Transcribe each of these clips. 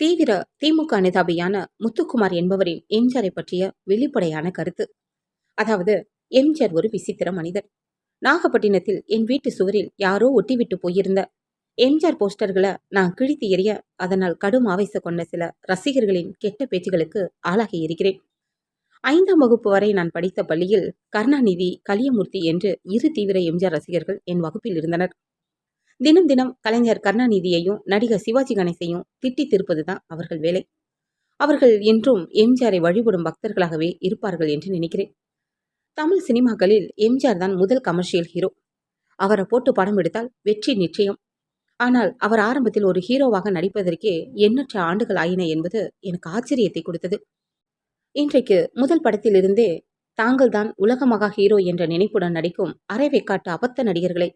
தீவிர திமுக அனுதாபியான முத்துக்குமார் என்பவரின் எம்ஜிஆரை பற்றிய வெளிப்படையான கருத்து. அதாவது எம்ஜிஆர் ஒரு விசித்திர மனிதர் நாகப்பட்டினத்தில் என் வீட்டு சுவரில் யாரோ ஒட்டிவிட்டு போயிருந்த எம்ஜிஆர் போஸ்டர்களை நான் கிழித்து எறிய அதனால் கடும் ஆவேச கொண்ட சில ரசிகர்களின் கெட்ட பேச்சுகளுக்கு ஆளாகி இருக்கிறேன். ஐந்தாம் வகுப்பு வரை நான் படித்த பள்ளியில் கருணாநிதி கலியமூர்த்தி என்று இரு தீவிர எம்ஜிஆர் ரசிகர்கள் என் வகுப்பில் இருந்தனர். தினம் தினம் கலைஞர் கருணாநிதியையும் நடிகர் சிவாஜி கணேசையும் திட்டி திருப்பதுதான் அவர்கள் வேலை. அவர்கள் என்றும் எம்ஜிஆரை வழிபடும் பக்தர்களாகவே இருப்பார்கள் என்று நினைக்கிறேன். தமிழ் சினிமாக்களில் எம்ஜிஆர் தான் முதல் கமர்ஷியல் ஹீரோ அவரை போட்டு படம் எடுத்தால் வெற்றி நிச்சயம். ஆனால் அவர் ஆரம்பத்தில் ஒரு ஹீரோவாக நடிப்பதற்கே எண்ணற்ற ஆண்டுகள் ஆயின என்பது எனக்கு ஆச்சரியத்தை கொடுத்தது. இன்றைக்கு முதல் படத்திலிருந்தே தாங்கள் தான் உலக மகா ஹீரோ என்ற நினைப்புடன் நடிக்கும் அரைவேக்காட்டு அபத்த நடிகர்களை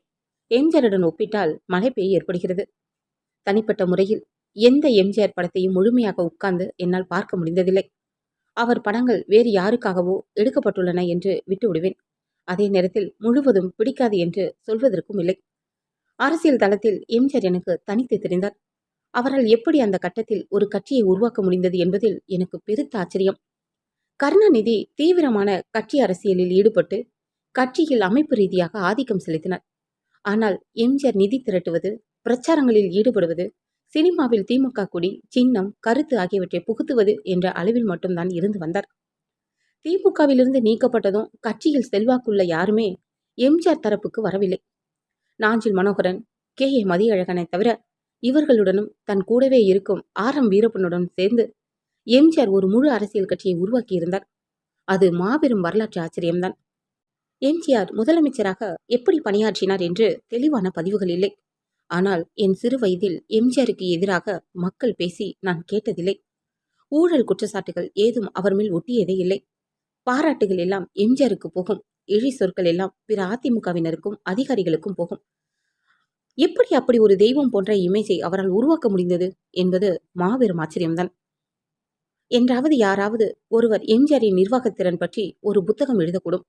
எம்ஜிஆருடன் ஒப்பிட்டால் மழை ஏற்படுகிறது. தனிப்பட்ட முறையில் எந்த எம்ஜிஆர் படத்தையும் முழுமையாக உட்கார்ந்து என்னால் பார்க்க முடிந்ததில்லை. அவர் படங்கள் வேறு யாருக்காகவோ எடுக்கப்பட்டுள்ளன என்று விட்டுவிடுவேன். அதே நேரத்தில் முழுவதும் பிடிக்காது என்று சொல்வதற்கும் இல்லை. அரசியல் தளத்தில் எம்ஜிஆர் எனக்கு தனித்து தெரிந்தார். அவரால் எப்படி அந்த கட்டத்தில் ஒரு கட்சியை உருவாக்க முடிந்தது என்பதில் எனக்கு பெருத்த ஆச்சரியம். கருணாநிதி தீவிரமான கட்சி அரசியலில் ஈடுபட்டு கட்சியில் அமைப்பு ரீதியாக ஆதிக்கம் செலுத்தினார். ஆனால் எம்ஜிஆர் நிதி திரட்டுவது பிரச்சாரங்களில் ஈடுபடுவது சினிமாவில் திமுக கொடி சின்னம் கருத்து ஆகியவற்றை புகுத்துவது என்ற அளவில் மட்டும்தான் இருந்து வந்தார். திமுகவிலிருந்து நீக்கப்பட்டதும் கட்சியில் செல்வாக்குள்ள யாருமே எம்ஜிஆர் தரப்புக்கு வரவில்லை. நாஞ்சில் மனோகரன் கே. ஏ. மதியழகனை தவிர இவர்களுடனும் தன் கூடவே இருக்கும் ஆர். எம். வீரப்பனுடன் சேர்ந்து எம்ஜிஆர் ஒரு முழு அரசியல் கட்சியை உருவாக்கியிருந்தார். அது மாபெரும் வரலாற்று ஆச்சரியம்தான். எம்ஜிஆர் முதலமைச்சராக எப்படி பணியாற்றினார் என்று தெளிவான பதிவுகள் இல்லை. ஆனால் என் சிறு வயதில் எம்ஜிஆருக்கு எதிராக மக்கள் பேசி நான் கேட்டதில்லை. ஊழல் குற்றச்சாட்டுகள் ஏதும் அவர் மேல் ஒட்டியதே இல்லை. பாராட்டுகள் எல்லாம் எம்ஜிஆருக்கு போகும். இழி சொற்கள் எல்லாம் பிற அதிமுகவினருக்கும் அதிகாரிகளுக்கும் போகும். எப்படி அப்படி ஒரு தெய்வம் போன்ற இமேஜை அவரால் உருவாக்க முடிந்தது என்பது மாபெரும் ஆச்சரியம்தான். என்றாவது யாராவது ஒருவர் எம்ஜிஆரின் நிர்வாகத்திறன் பற்றி ஒரு புத்தகம் எழுதக்கூடும்.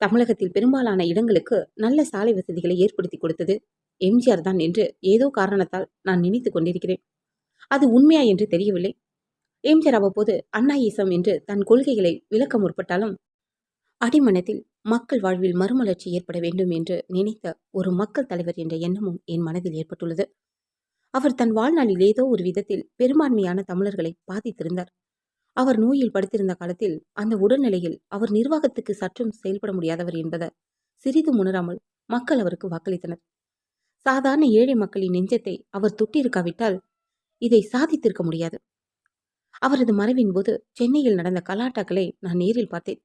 தமிழகத்தில் பெரும்பாலான இடங்களுக்கு நல்ல சாலை வசதிகளை ஏற்படுத்தி கொடுத்தது எம்ஜிஆர் தான் என்று ஏதோ காரணத்தால் நான் நினைத்து கொண்டிருக்கிறேன். அது உண்மையா என்று தெரியவில்லை. எம்ஜிஆர் அவ்வப்போது அண்ணாயிசம் என்று தன் கொள்கைகளை விளக்க முற்பட்டாலும் அடிமனத்தில் மக்கள் வாழ்வில் மறுமலர்ச்சி ஏற்பட வேண்டும் என்று நினைத்த ஒரு மக்கள் தலைவர் என்ற எண்ணமும் என் மனதில் ஏற்பட்டுள்ளது. அவர் தன் வாழ்நாளில் ஏதோ ஒரு விதத்தில் பெரும்பான்மையான தமிழர்களை பாதித்திருந்தார். அவர் நோயில் படுத்திருந்த காலத்தில் அந்த உடல்நிலையில் அவர் நிர்வாகத்துக்கு சற்றும் செயல்பட முடியாதவர் என்பதை சிறிது உணராமல் மக்கள் அவருக்கு வாக்களித்தனர். சாதாரண ஏழை மக்களின் நெஞ்சத்தை அவர் தொட்டிருக்காவிட்டால் இதை சாதித்திருக்க முடியாது. அவரது மறைவின் போது சென்னையில் நடந்த கலாட்டாக்களை நான் நேரில் பார்த்தேன்.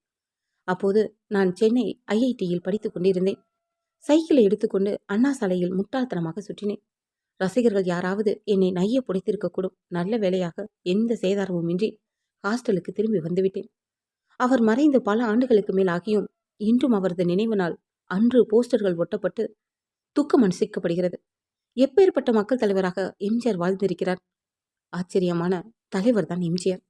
அப்போது நான் சென்னை ஐஐடியில் படித்துக் கொண்டிருந்தேன். சைக்கிளை எடுத்துக்கொண்டு அண்ணா சாலையில் முட்டாள்தனமாக சுற்றினேன். ரசிகர்கள் யாராவது என்னை நைய புடைத்திருக்கக்கூடும் நல்ல வேலையாக எந்த சேதாரமும் இன்றி ஹாஸ்டலுக்கு திரும்பி வந்துவிட்டேன். அவர் மறைந்து பல ஆண்டுகளுக்கு மேல் ஆகியும் இன்றும் அவரது நினைவு நாள் அன்று போஸ்டர்கள் ஒட்டப்பட்டு துக்கம் அனுசிக்கப்படுகிறது. எப்பேற்பட்ட மக்கள் தலைவராக எம்ஜிஆர் வாழ்ந்திருக்கிறார்? ஆச்சரியமான தலைவர் தான் எம்ஜிஆர்